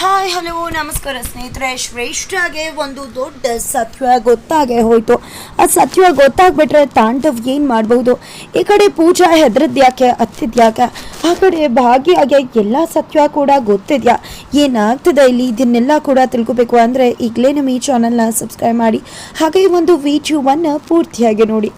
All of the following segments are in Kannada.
ಹಾಯ್, ಹಲೋ, ನಮಸ್ಕಾರ ಸ್ನೇಹಿತರೆ. ಶ್ರೇಷ್ಠಗೆ ಒಂದು ದೊಡ್ಡ ಸತ್ಯ ಗೊತ್ತಾಗೆ ಹೋಯಿತು. ಆ ಸತ್ಯ ಗೊತ್ತಾಗ್ಬಿಟ್ರೆ ತಾಂಡವ್ ಏನು ಮಾಡಬಹುದು? ಈ ಕಡೆ ಪೂಜಾ ಹೆದರದ್ಯಾಕೆ? ಹತ್ತಿದ್ಯಾಕೆ ಆ ಕಡೆ ಭಾಗಿಯಾಗೆ ಎಲ್ಲ ಸತ್ಯ ಕೂಡ ಗೊತ್ತಿದ್ಯಾ? ಏನಾಗ್ತದೆ ಇಲ್ಲಿ? ಇದನ್ನೆಲ್ಲ ಕೂಡ ತಿಳ್ಕೊಬೇಕು ಅಂದರೆ ಈಗಲೇ ನಮ್ಮ ಈ ಚಾನಲ್ನ ಸಬ್ಸ್ಕ್ರೈಬ್ ಮಾಡಿ. ಹಾಗೆ ಒಂದು ವಿಡಿಯೋವನ್ನು ಪೂರ್ತಿಯಾಗಿ ನೋಡಿ.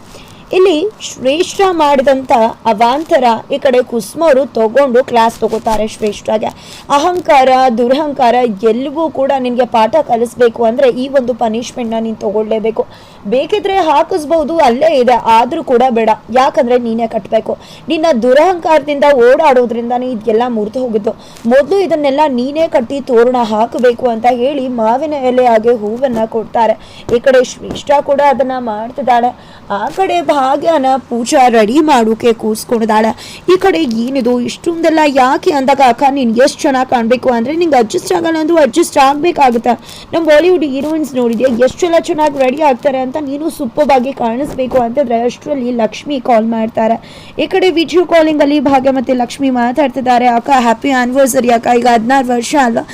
ಇಲ್ಲಿ ಶ್ರೇಷ್ಠ ಮಾಡಿದಂತ ಅವಾಂತರ ಈ ಕಡೆ ಕುಸ್ಮವರು ತಗೊಂಡು ಕ್ಲಾಸ್ ತಗೋತಾರೆ ಶ್ರೇಷ್ಠಗೆ. ಅಹಂಕಾರ, ದುರಹಂಕಾರ ಎಲ್ಲಿಗೂ ಕೂಡ ನಿನಗೆ ಪಾಠ ಕಲಿಸ್ಬೇಕು ಅಂದ್ರೆ ಈ ಒಂದು ಪನಿಷ್ಮೆಂಟ್ನ ನೀನು ತಗೊಳ್ಳೇಬೇಕು ಬೇಕಿದ್ರೆ ಹಾಕಿಸ್ಬಹುದು ಅಲ್ಲೇ ಇದೆ, ಆದರೂ ಕೂಡ ಬೇಡ. ಯಾಕಂದ್ರೆ ನೀನೇ ಕಟ್ಟಬೇಕು ನಿನ್ನ ದುರಹಂಕಾರದಿಂದ ಓಡಾಡೋದ್ರಿಂದನೇ ಇದೆಲ್ಲ ಮುರಿದು ಹೋಗಿದ್ದು. ಮೊದಲು ಇದನ್ನೆಲ್ಲ ನೀನೇ ಕಟ್ಟಿ ತೋರಣ ಹಾಕಬೇಕು ಅಂತ ಹೇಳಿ ಮಾವಿನ ಎಲೆ ಹಾಗೆ ಹೂವನ್ನ ಕೊಡ್ತಾರೆ. ಈ ಕಡೆ ಶ್ರೇಷ್ಠ ಕೂಡ ಅದನ್ನ ಮಾಡ್ತಿದ್ದಾಳೆ. ಆ ಕಡೆ ಭಾಗ್ಯನ ಪೂಜಾ ರೆಡಿ ಮಾಡೋಕೆ ಕೂಸ್ಕೊಂಡಿದ್ದಾಳೆ. ಈ ಕಡೆ ಏನಿದು? ಇಷ್ಟೊಂದೆಲ್ಲ ಯಾಕೆ ಅಂದಾಗ, ಅಕ್ಕ ನೀನು ಎಷ್ಟು ಚೆನ್ನಾಗಿ ಕಾಣಬೇಕು ಅಂದರೆ ನಿಂಗೆ ಅಡ್ಜಸ್ಟ್ ಆಗಲ್ಲ ಅಂದರೂ ಅಡ್ಜಸ್ಟ್ ಆಗಬೇಕಾಗುತ್ತೆ. ನಮ್ಮ ಬಾಲಿವುಡ್ ಹೀರೋಯಿನ್ಸ್ ನೋಡಿದ್ಯಾ? ಎಷ್ಟೆಲ್ಲ ಚೆನ್ನಾಗಿ ರೆಡಿ ಆಗ್ತಾರೆ ಅಂತ ನೀನು ಸೂಪರ್ ಆಗಿ ಕಾಣಿಸ್ಬೇಕು ಅಂತಂದರೆ ಅಷ್ಟರಲ್ಲಿ ಲಕ್ಷ್ಮಿ ಕಾಲ್ ಮಾಡ್ತಾರೆ. ಈ ಕಡೆ ವಿಡಿಯೋ ಕಾಲಿಂಗಲ್ಲಿ ಭಾಗ್ಯ ಮತ್ತು ಲಕ್ಷ್ಮಿ ಮಾತಾಡ್ತಿದ್ದಾರೆ. ಅಕ್ಕ ಹ್ಯಾಪಿ ಆ್ಯನಿವರ್ಸರಿ ಅಕ್ಕ. ಈಗ ಹದಿನಾರು ವರ್ಷ ಅಲ್ವಾ?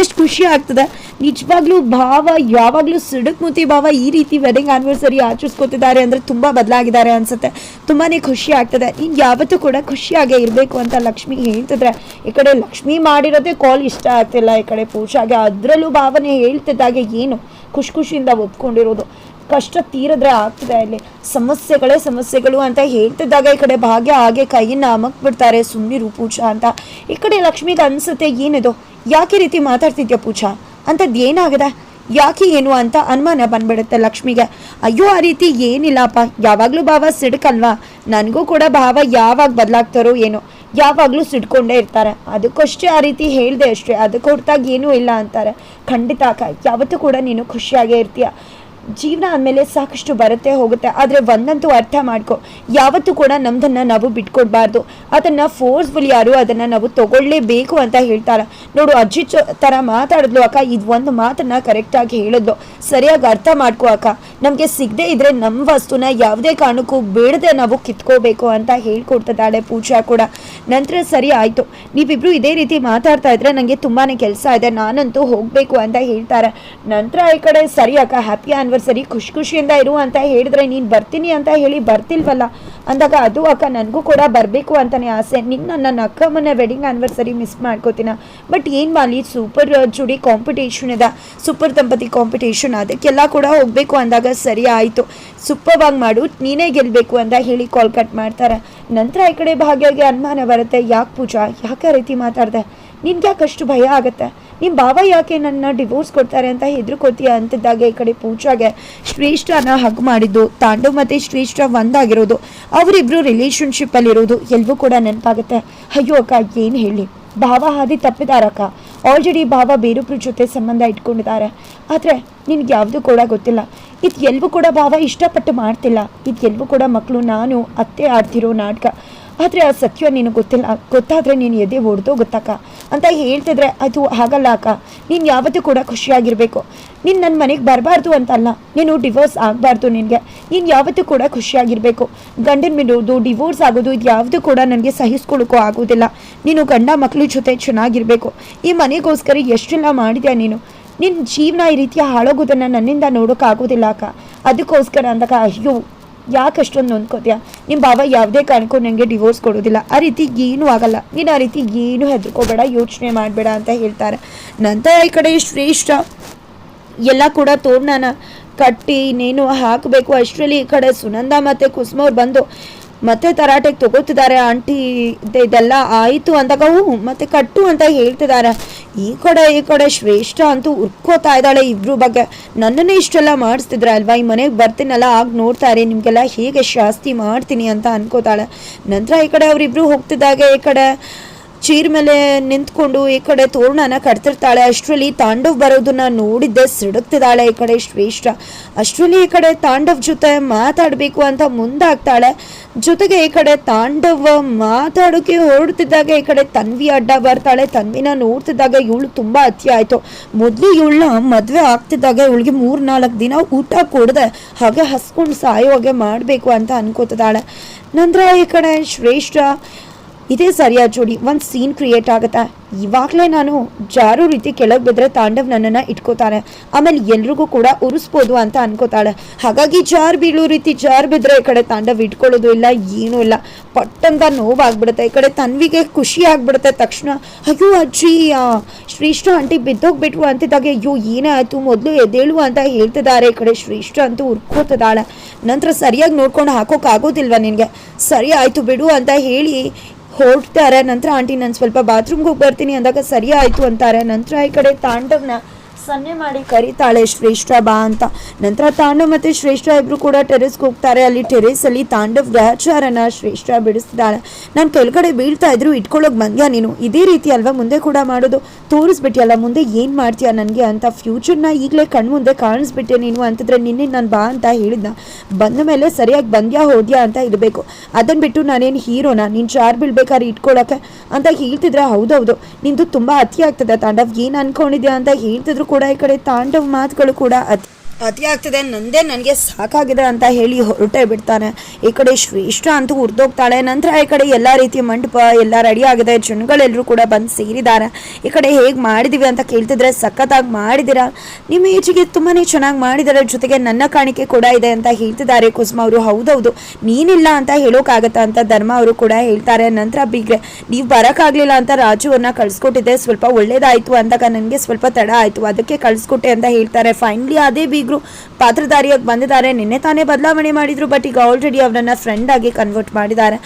ಎಷ್ಟು ಖುಷಿ ಆಗ್ತದೆ. ನಿಜವಾಗ್ಲೂ ಭಾವ, ಯಾವಾಗಲೂ ಸಿಡಕ್ ಮುತಿ ಭಾವ ಈ ರೀತಿ ವೆಡ್ಡಿಂಗ್ ಆನಿವರ್ಸರಿ ಆಚರಿಸ್ಕೊತಿದ್ದಾರೆ ಅಂದರೆ ತುಂಬ ಬದಲಾಗಿದ್ದಾರೆ ಅನ್ಸುತ್ತೆ. ತುಂಬಾ ಖುಷಿ ಆಗ್ತದೆ. ಇನ್ನು ಯಾವತ್ತೂ ಕೂಡ ಖುಷಿಯಾಗೆ ಇರಬೇಕು ಅಂತ ಲಕ್ಷ್ಮಿ ಹೇಳ್ತಿದ್ರೆ. ಈ ಕಡೆ ಲಕ್ಷ್ಮಿ ಮಾಡಿರೋದೇ ಕಾಲ್ ಇಷ್ಟ ಆಗ್ತಿಲ್ಲ. ಈ ಕಡೆ ಪೂಜಾಗೆ ಅದರಲ್ಲೂ ಭಾವನೆ ಹೇಳ್ತಿದ್ದಾಗೆ ಏನು? ಖುಷಿ ಖುಷಿಯಿಂದ ಒಪ್ಕೊಂಡಿರೋದು. ಕಷ್ಟ ತೀರದ್ರೆ ಆಗ್ತದೆ ಇಲ್ಲಿ. ಸಮಸ್ಯೆಗಳೇ ಸಮಸ್ಯೆಗಳು ಅಂತ ಹೇಳ್ತಿದ್ದಾಗ ಈ ಕಡೆ ಭಾಗ್ಯ ಹಾಗೆ ಕೈಯನ್ನ ಅಮಕ್ ಬಿಡ್ತಾರೆ ಸುಮ್ಮನಿರು ಪೂಜಾ ಅಂತ. ಈ ಕಡೆ ಲಕ್ಷ್ಮಿಗೆ ಅನ್ಸುತ್ತೆ, ಏನಿದು? ಯಾಕೆ ರೀತಿ ಮಾತಾಡ್ತಿದ್ಯಾ ಪೂಜಾ? ಅಂಥದ್ದು ಏನಾಗದ? ಯಾಕೆ ಏನು ಅಂತ ಅನುಮಾನ ಬಂದ್ಬಿಡುತ್ತೆ ಲಕ್ಷ್ಮಿಗೆ. ಅಯ್ಯೋ, ಆ ರೀತಿ ಏನಿಲ್ಲಪ್ಪ. ಯಾವಾಗಲೂ ಭಾವ ಸಿಡ್ಕಲ್ವಾ? ನನಗೂ ಕೂಡ ಭಾವ ಯಾವಾಗ ಬದಲಾಗ್ತಾರೋ ಏನೋ. ಯಾವಾಗಲೂ ಸಿಡ್ಕೊಂಡೇ ಇರ್ತಾರೆ. ಅದಕ್ಕಷ್ಟೇ ಆ ರೀತಿ ಹೇಳಿದೆ ಅಷ್ಟೇ. ಅದಕ್ಕೆ ಹೊರತಾಗಿ ಏನೂ ಇಲ್ಲ ಅಂತಾರೆ. ಖಂಡಿತ ಯಾವತ್ತೂ ಕೂಡ ನೀನು ಖುಷಿಯಾಗೇ ಇರ್ತೀಯ. ಜೀವನ ಅಂದಮೇಲೆ ಸಾಕಷ್ಟು ಬರುತ್ತೆ, ಹೋಗುತ್ತೆ. ಆದರೆ ಒಂದಂತೂ ಅರ್ಥ ಮಾಡ್ಕೊ. ಯಾವತ್ತೂ ಕೂಡ ನಮ್ಮದನ್ನು ನಾವು ಬಿಟ್ಕೊಡ್ಬಾರ್ದು. ಅದನ್ನು ಫೋರ್ಸ್ಫುಲ್ ಯಾರು ಅದನ್ನು ನಾವು ತಗೊಳ್ಳೇಬೇಕು ಅಂತ ಹೇಳ್ತಾರೆ. ನೋಡು ಅಜ್ಜಿ ಥರ ಮಾತಾಡಿದ್ಲು ಅಕ್ಕ. ಇದು ಒಂದು ಮಾತನ್ನು ಕರೆಕ್ಟಾಗಿ ಹೇಳಿದ್ಲು. ಸರಿಯಾಗಿ ಅರ್ಥ ಮಾಡ್ಕೊ ಅಕ್ಕ. ನಮಗೆ ಸಿಗದೆ ಇದ್ರೆ ನಮ್ಮ ವಸ್ತುನ ಯಾವುದೇ ಕಾರಣಕ್ಕೂ ಬೇಡದೆ ನಾವು ಕಿತ್ಕೋಬೇಕು ಅಂತ ಹೇಳ್ಕೊಡ್ತಿದ್ದಾಳೆ ಪೂಜಾ ಕೂಡ. ನಂತರ ಸರಿ ಆಯಿತು. ನೀವಿಬ್ರು ಇದೇ ರೀತಿ ಮಾತಾಡ್ತಾ ಇದ್ರೆ ನನಗೆ ತುಂಬಾ ಕೆಲಸ ಇದೆ, ನಾನಂತೂ ಹೋಗಬೇಕು ಅಂತ ಹೇಳ್ತಾರೆ. ನಂತರ ಈ ಕಡೆ ಸರಿ ಅಕ್ಕ ಹ್ಯಾಪಿ ಆನಿವರ್ಸರಿ ಖುಷಿ ಖುಷಿಯಿಂದ ಇರು ಅಂತ ಹೇಳಿದ್ರೆ ನೀನು ಬರ್ತೀನಿ ಅಂತ ಹೇಳಿ ಬರ್ತಿಲ್ವಲ್ಲ? ಅಂದಾಗ ಅದು ಅಕ್ಕ, ನನಗೂ ಕೂಡ ಬರಬೇಕು ಅಂತಲೇ ಆಸೆ. ನಿನ್ನ ನನ್ನ ಅಕ್ಕಮ್ಮನ ವೆಡ್ಡಿಂಗ್ ಆನಿವರ್ಸರಿ ಮಿಸ್ ಮಾಡ್ಕೋತೀನ? ಬಟ್ ಏನು ಮಾಡಲಿ ಸೂಪರ್ ಜುಡಿ ಕಾಂಪಿಟೇಷನ್ ಇದೆ. ಸೂಪರ್ ದಂಪತಿ ಕಾಂಪಿಟೇಷನ್ ಅದಕ್ಕೆಲ್ಲ ಕೂಡ ಹೋಗಬೇಕು ಅಂದಾಗ ಸರಿ ಆಯಿತು. ಸೂಪರ್ವಾಗಿ ಮಾಡು, ನೀನೇ ಗೆಲ್ಲಬೇಕು ಅಂತ ಹೇಳಿ ಕಾಲ್ ಕಟ್ ಮಾಡ್ತಾರೆ. ನಂತರ ಈ ಕಡೆ ಭಾಗ್ಯಗೆ ಅನುಮಾನ ಬರುತ್ತೆ, ಯಾಕೆ ಪೂಜಾ? ಯಾಕೆ ರೀತಿ ಮಾತಾಡ್ದೆ? ನಿನ್ಗೆ ಯಾಕೆ ಅಷ್ಟು ಭಯ ಆಗುತ್ತೆ? ನಿಮ್ಮ ಬಾಬಾ ಯಾಕೆ ನನ್ನ ಡಿವೋರ್ಸ್ ಕೊಡ್ತಾರೆ ಅಂತ ಹೆದರ್ಕೋತೀಯ ಅಂತಿದ್ದಾಗ ಈ ಕಡೆ ಪೂಜಾಗೆ ಶ್ರೇಷ್ಠನ ಹಗ್ ಮಾಡಿದ್ದು. ತಾಂಡು ಮತ್ತು ಶ್ರೇಷ್ಠ ಒಂದಾಗಿರೋದು. ಅವರಿಬ್ರು ರಿಲೇಷನ್ಶಿಪ್ಪಲ್ಲಿರೋದು ಎಲ್ಲವೂ ಕೂಡ ನೆನಪಾಗುತ್ತೆ. ಅಯ್ಯೋ ಅಕ್ಕ, ಏನು ಹೇಳಿ? ಭಾವ ಹಾದಿ ತಪ್ಪಿದಾರಕ್ಕ ಆಲ್ರೆಡಿ ಭಾವ ಬೇರೊಬ್ರ ಜೊತೆ ಸಂಬಂಧ ಇಟ್ಕೊಂಡಿದ್ದಾರೆ ಆದರೆ ನಿನಗೆ ಯಾವುದೂ ಕೂಡ ಗೊತ್ತಿಲ್ಲ. ಇದು ಎಲ್ಲವೂ ಕೂಡ ಭಾವ ಇಷ್ಟಪಟ್ಟು ಮಾಡ್ತಿಲ್ಲ. ಇದು ಎಲ್ಲವೂ ಕೂಡ ಮಕ್ಕಳು ನಾನು, ಅತ್ತೆ ಆಡ್ತಿರೋ ನಾಟಕ. ಆದರೆ ಆ ಸತ್ಯ ನಿನಗೆ ಗೊತ್ತಿಲ್ಲ. ಗೊತ್ತಾದರೆ ನೀನು ಎದೆ ಓಡ್ದೋ ಗೊತ್ತಕ್ಕ ಅಂತ ಹೇಳ್ತಿದ್ರೆ ಅದು ಹಾಗಲ್ಲ ಅಕ್ಕ. ನೀನು ಯಾವತ್ತೂ ಕೂಡ ಖುಷಿಯಾಗಿರಬೇಕು. ನೀನು ನನ್ನ ಮನೆಗೆ ಬರಬಾರ್ದು ಅಂತಲ್ಲ. ನೀನು ಡಿವೋರ್ಸ್ ಆಗಬಾರ್ದು ನಿನಗೆ. ನೀನು ಯಾವತ್ತೂ ಕೂಡ ಖುಷಿಯಾಗಿರಬೇಕು. ಗಂಡನ ಬಿಡೋದು ಡಿವೋರ್ಸ್ ಆಗೋದು ಇದು ಯಾವುದು ಕೂಡ ನನಗೆ ಸಹಿಸ್ಕೊಳ್ಳೋಕ್ಕೂ ಆಗೋದಿಲ್ಲ. ನೀನು ಗಂಡ ಮಕ್ಕಳ ಜೊತೆ ಚೆನ್ನಾಗಿರಬೇಕು. ಈ ಮನೆಗೋಸ್ಕರ ಎಷ್ಟೆಲ್ಲ ಮಾಡಿದ್ಯಾ ನೀನು? ನಿನ್ನ ಜೀವನ ಈ ರೀತಿಯ ಹಾಳೋಗೋದನ್ನು ನನ್ನಿಂದ ನೋಡೋಕ್ಕಾಗೋದಿಲ್ಲ ಅಕ್ಕ. ಅದಕ್ಕೋಸ್ಕರ ಅಂದಾಗ, ಅಯ್ಯೋ ಯಾಕೆ ಅಷ್ಟೊಂದು ನೊಂದ್ಕೋತೀಯ? ನಿಮ್ಮ ಬಾಬಾ ಯಾವುದೇ ಕಾರಣಕ್ಕೂ ನನಗೆ ಡಿವೋರ್ಸ್ ಕೊಡೋದಿಲ್ಲ. ಆ ರೀತಿ ಏನೂ ಆಗಲ್ಲ. ನೀನು ಆ ರೀತಿ ಏನು ಹೆದರ್ಕೋಬೇಡ, ಯೋಚನೆ ಮಾಡಬೇಡ ಅಂತ ಹೇಳ್ತಾರೆ. ನಂತರ ಈ ಕಡೆ ಶ್ರೇಷ್ಠ. ಎಲ್ಲ ಕೂಡ ತೋರಣನ ಕಟ್ಟಿ ಇನ್ನೇನು ಹಾಕಬೇಕು. ಅಷ್ಟರಲ್ಲಿ ಈ ಕಡೆ ಸುನಂದ ಮತ್ತು ಕುಸುಮ ಅವ್ರು ಬಂದು ಮತ್ತೆ ತರಾಟೆಗೆ ತಗೋತಿದ್ದಾರೆ. ಆಂಟಿ ಇದೆ ಇದೆಲ್ಲ ಆಯಿತು ಅಂದಾಗ ಹ್ಞೂ ಮತ್ತೆ ಕಟ್ಟು ಅಂತ ಹೇಳ್ತಿದ್ದಾರೆ. ಈ ಕಡೆ ಈ ಕಡೆ ಶ್ರೇಷ್ಠ ಅಂತೂ ಉರ್ಕೋತಾ ಇದ್ದಾಳೆ ಇಬ್ರು ಬಗ್ಗೆ. ನನ್ನನ್ನೇ ಇಷ್ಟೆಲ್ಲ ಮಾಡಿಸ್ತಿದ್ರ ಅಲ್ವಾ? ಈ ಮನೆಗೆ ಬರ್ತೀನಲ್ಲ, ಆಗ ನೋಡ್ತಾರೆ ನಿಮಗೆಲ್ಲ ಹೇಗೆ ಶಾಸ್ತಿ ಮಾಡ್ತೀನಿ ಅಂತ ಅನ್ಕೋತಾಳೆ. ನಂತರ ಈ ಕಡೆ ಅವರಿಬ್ರು ಹೋಗ್ತಿದ್ದಾಗ, ಈ ಕಡೆ ಚೀರ್ ಮೇಲೆ ನಿಂತ್ಕೊಂಡು, ಈ ಕಡೆ ತೋರಣನ ಕಟ್ತಿರ್ತಾಳೆ. ಅಷ್ಟರಲ್ಲಿ ತಾಂಡವ್ ಬರೋದನ್ನ ನೋಡಿದ್ದೆ ಸಿಡುಕ್ತಿದ್ದಾಳೆ ಈ ಕಡೆ ಶ್ರೇಷ್ಠ. ಅಷ್ಟರಲ್ಲಿ ಈ ಕಡೆ ತಾಂಡವ್ ಜೊತೆ ಮಾತಾಡಬೇಕು ಅಂತ ಮುಂದಾಗ್ತಾಳೆ. ಜೊತೆಗೆ ಈ ಕಡೆ ತಾಂಡವ ಮಾತಾಡೋಕೆ ಹೊರಡ್ತಿದ್ದಾಗ, ಈ ಕಡೆ ತನ್ವಿ ಅಡ್ಡ ಬರ್ತಾಳೆ. ತನ್ವಿನ ನೋಡ್ತಿದ್ದಾಗ, ಇವಳು ತುಂಬಾ ಅತಿ ಆಯಿತು. ಮೊದಲು ಇವಳನ್ನ ಮದುವೆ ಆಗ್ತಿದ್ದಾಗ, ಇವಳಿಗೆ ಮೂರು ನಾಲ್ಕು ದಿನ ಊಟ ಕೊಡದೆ ಹಾಗೆ ಹಸ್ಕೊಂಡು ಸಾಯೋ ಹಾಗೆ ಮಾಡಬೇಕು ಅಂತ ಅನ್ಕೋತಿದ್ದಾಳೆ. ನಂತರ ಈ ಕಡೆ ಶ್ರೇಷ್ಠ ಇದೇ ಸರಿಯಾದ ಜೋಡಿ ಒಂದು ಸೀನ್ ಕ್ರಿಯೇಟ್ ಆಗುತ್ತೆ? ಇವಾಗಲೇ ನಾನು ಜಾರು ರೀತಿ ಕೆಳಗೆ ಬಿದ್ದರೆ ತಾಂಡವ್ ನನ್ನನ್ನು ಇಟ್ಕೋತಾರೆ ಆಮೇಲೆ ಎಲ್ರಿಗೂ ಕೂಡ ಉರಿಸ್ಬೋದು ಅಂತ ಅನ್ಕೋತಾಳೆ. ಹಾಗಾಗಿ ಜಾರ್ ಬೀಳೋ ರೀತಿ ಜಾರ್ ಬಿದ್ದರೆ ಈ ಕಡೆ ತಾಂಡವ್ ಇಟ್ಕೊಳ್ಳೋದು ಇಲ್ಲ, ಏನೂ ಇಲ್ಲ. ಪಟ್ಟಂತ ನೋವಾಗ್ಬಿಡುತ್ತೆ. ಈ ಕಡೆ ತನ್ವಿಗೆ ಖುಷಿ ಆಗ್ಬಿಡುತ್ತೆ ತಕ್ಷಣ. ಅಯ್ಯೋ ಅಜ್ಜಿ ಶ್ರೀಷ್ಠ ಆಂಟಿ ಬಿದ್ದೋಗ್ಬಿಟ್ರು ಅಂತಿದ್ದಾಗ. ಅಯ್ಯೋ, ಏನೇ ಮೊದಲು ಎದ್ದೇಳು ಅಂತ ಹೇಳ್ತಿದ್ದಾರೆ. ಈ ಕಡೆ ಶ್ರೀಷ್ಠ ಅಂತೂ ಉರ್ಕೋತಿದ್ದಾಳೆ. ನಂತರ ಸರಿಯಾಗಿ ನೋಡ್ಕೊಂಡು ಹಾಕೋಕ್ಕಾಗೋದಿಲ್ವ ನಿನಗೆ? ಸರಿ ಆಯಿತು ಬಿಡು ಅಂತ ಹೇಳಿ ಹೊರಡ್ತಾರೆ. ನಂತರ ಆಂಟಿ, ನಾನು ಸ್ವಲ್ಪ ಬಾತ್ರೂಮ್ಗೆ ಹೋಗಿ ಬರ್ತೀನಿ ಅಂದಾಗ ಸರಿ ಆಯಿತು ಅಂತಾರೆ. ನಂತರ ಈ ಕಡೆ ತಾಂಡವ್ನ ಸನ್ನೆ ಮಾಡಿ ಕರೀತಾಳೆ, ಶ್ರೇಷ್ಠ ಬಾ ಅಂತ. ನಂತರ ತಾಂಡವ್ ಮತ್ತು ಶ್ರೇಷ್ಠ ಇಬ್ರು ಕೂಡ ಟೆರೆಸ್ಗೆ ಹೋಗ್ತಾರೆ. ಅಲ್ಲಿ ಟೆರೆಸಲ್ಲಿ ತಾಂಡವ್ ಗ್ರಹಚಾರನ ಶ್ರೇಷ್ಠ ಬಿಡಿಸ್ತಿದ್ದಾಳೆ. ನಾನು ಕೆಳಗಡೆ ಬೀಳ್ತಾ ಇದ್ರು, ಇಟ್ಕೊಳ್ಳೋಕೆ ಬಂದ್ಯಾ ನೀನು? ಇದೇ ರೀತಿ ಅಲ್ವಾ ಮುಂದೆ ಕೂಡ ಮಾಡೋದು? ತೋರಿಸ್ಬಿಟ್ಟಿಯಲ್ಲ ಮುಂದೆ ಏನು ಮಾಡ್ತೀಯ ನನಗೆ ಅಂತ? ಫ್ಯೂಚರ್ನ ಈಗಲೇ ಕಣ್ಮುಂದೆ ಕಾಣಿಸ್ಬಿಟ್ಟೆ ನೀನು ಅಂತಿದ್ರೆ ನಿನ್ನೆ ನಾನು ಬಾ ಅಂತ ಹೇಳಿದ್ನ. ಬಂದ ಮೇಲೆ ಸರಿಯಾಗಿ ಬಂದ್ಯಾ, ಹೋದ್ಯಾ ಅಂತ ಇರಬೇಕು. ಅದನ್ನು ಬಿಟ್ಟು ನಾನೇನು ಹೀರೋನಾ ನೀನು ಚಾರ್ ಬೀಳ್ಬೇಕಾದ್ರೆ ಇಟ್ಕೊಳ್ಳೋಕೆ ಅಂತ ಹೇಳ್ತಿದ್ರೆ ಹೌದೌದು. ನಿಂದು ತುಂಬ ಅತಿ ಆಗ್ತದೆ ತಾಂಡವ್. ಏನು ಅನ್ಕೊಂಡಿದ್ಯಾ ಅಂತ ಹೇಳ್ತಿದ್ರು ಕೂಡ ಈ ಕಡೆ ತಾಂಡವ್ ಮಾತುಗಳು ಕೂಡ ಅತಿ ಅತಿ ಆಗ್ತದೆ. ನಂದೇ ನನಗೆ ಸಾಕಾಗಿದೆ ಅಂತ ಹೇಳಿ ಹೊರಟೇ ಬಿಡ್ತಾನೆ. ಈ ಕಡೆ ಶ್ರೇಷ್ಠ ಅಂತೂ ಹುರಿದೋಗ್ತಾಳೆ. ನಂತರ ಈ ಕಡೆ ಎಲ್ಲ ರೀತಿಯ ಮಂಟಪ ಎಲ್ಲ ರೆಡಿ ಆಗಿದೆ. ಜನಗಳೆಲ್ಲರೂ ಕೂಡ ಬಂದು ಸೇರಿದ್ದಾರೆ. ಈ ಕಡೆ ಹೇಗೆ ಮಾಡಿದೀವಿ ಅಂತ ಕೇಳ್ತಿದ್ರೆ ಸಖತ್ತಾಗಿ ಮಾಡಿದ್ದೀರಾ? ನಿಮ್ಮ ಈಚೆಗೆ ತುಂಬಾ ಚೆನ್ನಾಗಿ ಮಾಡಿದ್ದಾರೆ. ಜೊತೆಗೆ ನನ್ನ ಕಾಣಿಕೆ ಕೂಡ ಇದೆ ಅಂತ ಹೇಳ್ತಿದ್ದಾರೆ. ಕುಸುಮ ಅವರು ಹೌದೌದು. ನೀನಿಲ್ಲ ಅಂತ ಹೇಳೋಕ್ಕಾಗತ್ತಾ ಅಂತ ಧರ್ಮ ಅವರು ಕೂಡ ಹೇಳ್ತಾರೆ. ನಂತರ ಬಿಗ್ರೆ, ನೀವು ಬರೋಕ್ಕಾಗಲಿಲ್ಲ ಅಂತ ರಾಜುವನ್ನು ಕಳಿಸ್ಕೊಟ್ಟಿದ್ದೆ. ಸ್ವಲ್ಪ ಒಳ್ಳೇದಾಯಿತು ಅಂದಾಗ ನನಗೆ ಸ್ವಲ್ಪ ತಡ ಆಯಿತು. ಅದಕ್ಕೆ ಕಳಿಸ್ಕೊಟ್ಟೆ ಅಂತ ಹೇಳ್ತಾರೆ. ಫೈನಲಿ ಅದೇ ಬೀಗ್ರು ಪಾತ್ರಧಾರಿಯಾಗಿ ಬಂದಿದ್ದಾರೆ. ನಿನ್ನೆ ತಾನೇ ಬದಲಾವಣೆ ಮಾಡಿದ್ರು ಬಟ್ ಈಗ ಆಲ್ರೆಡಿ ಅವರನ್ನ ಫ್ರೆಂಡ್ ಆಗಿ ಕನ್ವರ್ಟ್ ಮಾಡಿದ್ದಾರೆ.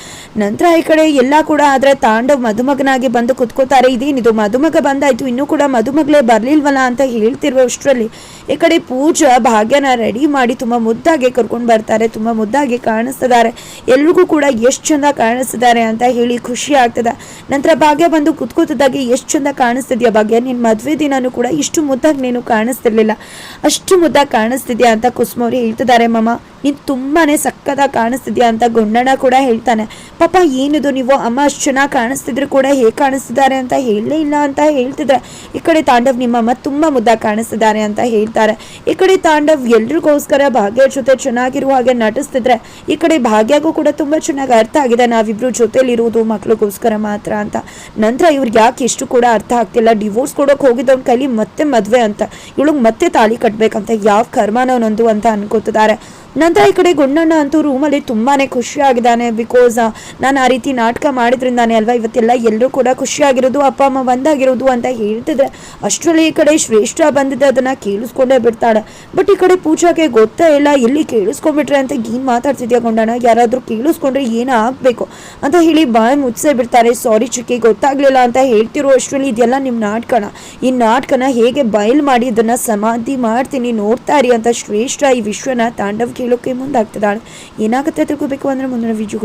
ನಂತರ ಈ ಕಡೆ ಎಲ್ಲ ಕೂಡ ಆದ್ರೆ ತಾಂಡವ್ ಮದುಮಗನಾಗಿ ಬಂದು ಕುತ್ಕೋತಾರೆ. ಇದೇನಿದು, ಮದುಮಗ ಬಂದಾಯ್ತು, ಇನ್ನೂ ಕೂಡ ಮದುಮಗಳೇ ಬರ್ಲಿಲ್ವಲ್ಲ ಅಂತ ಹೇಳ್ತಿರುವ ಅಷ್ಟರಲ್ಲಿ ಈ ಕಡೆ ಪೂಜಾ ಭಾಗ್ಯನ ರೆಡಿ ಮಾಡಿ ತುಂಬ ಮುದ್ದಾಗಿ ಕರ್ಕೊಂಡು ಬರ್ತಾರೆ, ತುಂಬ ಮುದ್ದಾಗಿ ಕಾಣಿಸ್ತಿದ್ದಾರೆ. ಎಲ್ರಿಗೂ ಕೂಡ ಎಷ್ಟು ಚಂದ ಕಾಣಿಸ್ತಿದ್ದಾರೆ ಅಂತ ಹೇಳಿ ಖುಷಿ ಆಗ್ತದೆ. ನಂತರ ಭಾಗ್ಯ ಬಂದು ಕುತ್ಕೋತಿದ್ದಾಗೆ ಎಷ್ಟು ಚಂದ ಕಾಣಿಸ್ತಿದ್ಯಾ ಭಾಗ್ಯ? ನಿನ್ನ ಮದುವೆ ದಿನಾನು ಕೂಡ ಇಷ್ಟು ಮುದ್ದಾಗಿ ನೀನು ಕಾಣಿಸ್ತಿರ್ಲಿಲ್ಲ. ಅಷ್ಟು ಮುದ್ದಾಗಿ ಕಾಣಿಸ್ತಿದ್ಯಾ ಅಂತ ಕುಸುಮವ್ರು ಹೇಳ್ತಿದ್ದಾರೆ ಮಮ್ಮ ನೀನು ತುಂಬಾನೇ ಸಕ್ಕತ್ತಾಗಿ ಕಾಣಿಸ್ತಿದ್ಯಾ ಅಂತ ಗೊಂಡಣ್ಣ ಕೂಡ ಹೇಳ್ತಾನೆ. ಪಾಪ, ಏನಿದು ನೀವು? ಅಮ್ಮ, ಅಷ್ಟು ಚೆನ್ನಾಗಿ ಕಾಣಿಸ್ತಿದ್ರು ಕೂಡ ಹೇಗೆ ಕಾಣಿಸ್ತಿದ್ದಾರೆ ಅಂತ ಹೇಳಲೇ ಇಲ್ಲ ಅಂತ ಹೇಳ್ತಿದ್ರೆ. ಈ ಕಡೆ ತಾಂಡವ್ ನಿಮ್ಮಮ್ಮ ತುಂಬ ಮುದ್ದಾಗಿ ಕಾಣಿಸ್ತಿದ್ದಾರೆ ಅಂತ ಹೇಳ್ತಾರೆ. ಈ ಕಡೆ ತಾಂಡವ್ ಎಲ್ರಿಗೋಸ್ಕರ ಭಾಗ್ಯ ಜೊತೆ ಚೆನ್ನಾಗಿರುವ ಹಾಗೆ ನಟಿಸ್ತಿದ್ರೆ, ಈ ಕಡೆ ಭಾಗ್ಯಗೂ ಕೂಡ ತುಂಬ ಚೆನ್ನಾಗಿ ಅರ್ಥ ಆಗಿದೆ. ನಾವಿಬ್ರು ಜೊತೆಲಿರುವುದು ಮಕ್ಳಿಗೋಸ್ಕರ ಮಾತ್ರ ಅಂತ. ನಂತರ ಇವ್ರಿಗೆ ಯಾಕೆ ಇಷ್ಟು ಕೂಡ ಅರ್ಥ ಆಗ್ತಿಲ್ಲ? ಡಿವೋರ್ಸ್ ಕೊಡೋಕೆ ಹೋಗಿದ್ದವ್ನ ಕೈಲಿ ಮತ್ತೆ ಮದುವೆ ಅಂತ. ಇವಳಿಗೆ ಮತ್ತೆ ತಾಳಿ ಕಟ್ಟಬೇಕಂತ ಯಾವ ಕರ್ಮನವನೊಂದು ಅಂತ ಅನ್ಕೋತಿದ್ದಾರೆ. ನಂತರ ಈ ಕಡೆ ಗುಂಡಣ್ಣ ಅಂತೂ ರೂಮಲ್ಲಿ ತುಂಬಾನೇ ಖುಷಿಯಾಗಿದ್ದಾನೆ ಬಿಕಾಸ್ ನಾನು ಆ ರೀತಿ ನಾಟಕ ಮಾಡಿದ್ರಿಂದಾನೆ ಅಲ್ವಾ? ಇವತ್ತೆಲ್ಲ ಎಲ್ಲರೂ ಕೂಡ ಖುಷಿಯಾಗಿರೋದು, ಅಪ್ಪ ಅಮ್ಮ ಬಂದಾಗಿರೋದು ಅಂತ ಹೇಳ್ತಿದ್ರೆ ಅಷ್ಟರಲ್ಲಿ ಈ ಕಡೆ ಶ್ರೇಷ್ಠ ಬಂದಿದ್ದೆ, ಅದನ್ನ ಕೇಳಿಸ್ಕೊಂಡೇ ಬಿಡ್ತಾಳೆ. ಬಟ್ ಈ ಕಡೆ ಪೂಜಾಗೆ ಗೊತ್ತೇ ಇಲ್ಲ, ಎಲ್ಲಿ ಕೇಳಿಸ್ಕೊಂಡ್ಬಿಟ್ರೆ ಅಂತ ಏನು ಮಾತಾಡ್ತಿದ್ಯಾ ಗುಂಡಣ್ಣ ಯಾರಾದರೂ ಕೇಳಿಸ್ಕೊಂಡ್ರೆ ಏನೋ ಆಗಬೇಕು? ಅಂತ ಹೇಳಿ ಬಾಯಿ ಮುಚ್ಚೇ ಬಿಡ್ತಾರೆ. ಸಾರಿ ಚಿಕ್ಕಿ, ಗೊತ್ತಾಗ್ಲಿಲ್ಲ ಅಂತ ಹೇಳ್ತಿರೋ ಅಷ್ಟರಲ್ಲಿ ಇದೆಲ್ಲ ನಿಮ್ಮ ನಾಟಕನ. ಈ ನಾಟಕನ ಹೇಗೆ ಬಯಲು ಮಾಡಿ, ಇದನ್ನು ಸಮಾಧಿ ಮಾಡ್ತೀನಿ, ನೋಡ್ತಾ ಇರಿ ಅಂತ ಶ್ರೇಷ್ಠ ಈ ವಿಶ್ವನ ತಾಂಡವ್ ಕೇಳೋಕೆ ಮುಂದಾಗ್ತಿದ್ದಾಳೆ ಏನಾಗುತ್ತೆ ತಿಳ್ಕೊಬೇಕು ಅಂದ್ರೆ ಮುಂದಿನ ವಿಜಯ